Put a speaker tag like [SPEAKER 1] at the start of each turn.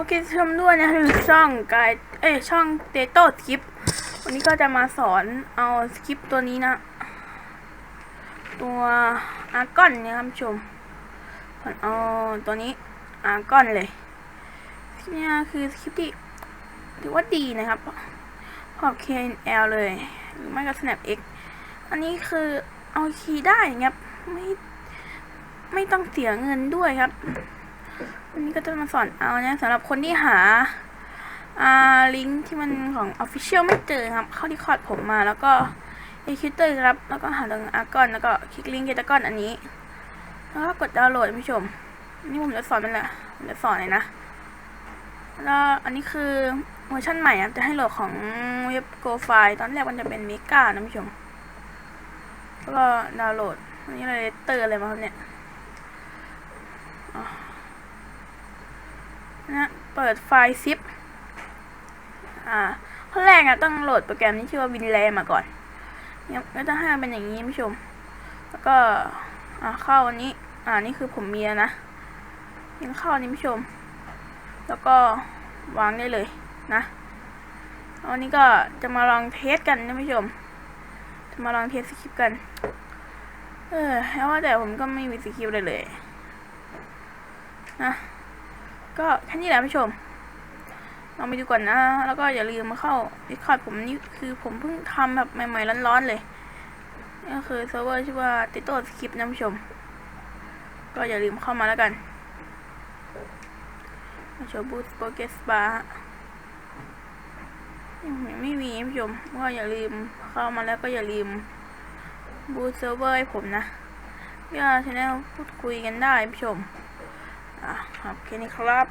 [SPEAKER 1] โอเคชมด้วยนะช่องกายเอ้ช่องเตโต้สคริปวันนี้ก็จะมาสอนเอาสคริปตัวนี้นะ ตัวอาร์กอนนี่ยครับชมเอาตัวนี้อาร์กอนเลยเนี่ยคือสคริปที่ถือว่าดีนะครับพอบ KNL เลยหรือไม่ก็ SnapX อันนี้คือเอาคีย์ได้ครับไม่ไม่ต้องเสียเงินด้วยครับ วันนี้ก็จะมาสอนเอานะสำหรับคนที่หาอ่าลิงก์ที่มันของ Official ไม่เจอครับ เข้าที่คอร์ดผมมาแล้วก็เอคิวเตอร์ครับ แล้วก็หาตรงอาร์กอนแล้วก็คลิกลิงก์เกตากอนอันนี้ แล้วก็กดดาวน์โหลดผู้ชม นี่ผมจะสอนมันแหละผมจะสอนเลยนะ แล้วอันนี้คือเวอร์ชันใหม่ครับจะให้โหลดของเว็บโกไฟตอนแรกมันจะเป็นเมกานะผู้ชมแล้วก็ดาวน์โหลดอันนี้เลยเตอร์อะไรมาครับเนี่ย นะเปิดไฟล์ซิปอ่าขั้นแรกอะต้องโหลดโปรแกรมที่ชื่อว่า WinRAR มาก่อนเนี่ยก็จะให้มันเป็นอย่างนี้ผู้ชม แล้วก็อ่าเข้าอันนี้ อ่านี่คือผมมีแล้วนะยังเข้าอันนี้ผู้ชม แล้วก็วางได้เลยนะอันนี้ก็จะมาลองเทสกันนะผู้ชม จะมาลองเทสสคริปต์กัน เออแล้วว่าแต่ผมก็ไม่มีสคริปต์เลยเลย นะ ก็แค่นี้แหละผู้ชมลองไปดูก่อนนะ แล้วก็อย่าลืมมาเข้าดิคอร์ดผมนี่คือผมเพิ่งทำแบบใหม่ๆร้อนๆเลยนี่ก็คือเซิร์ฟเวอร์ชื่อว่าติโต้สคริปต์นะผู้ชม ก็อย่าลืมเข้ามาแล้วกันมาโชว์บูสโปเกสบาร์ยังไม่มีผู้ชมก็อย่าลืมเข้ามาแล้วก็อย่าลืมบูสเซิร์ฟเวอร์ให้ผมนะก็ชแนลพูดคุยกันได้ผู้ชม อะครับแค่นี้ครับ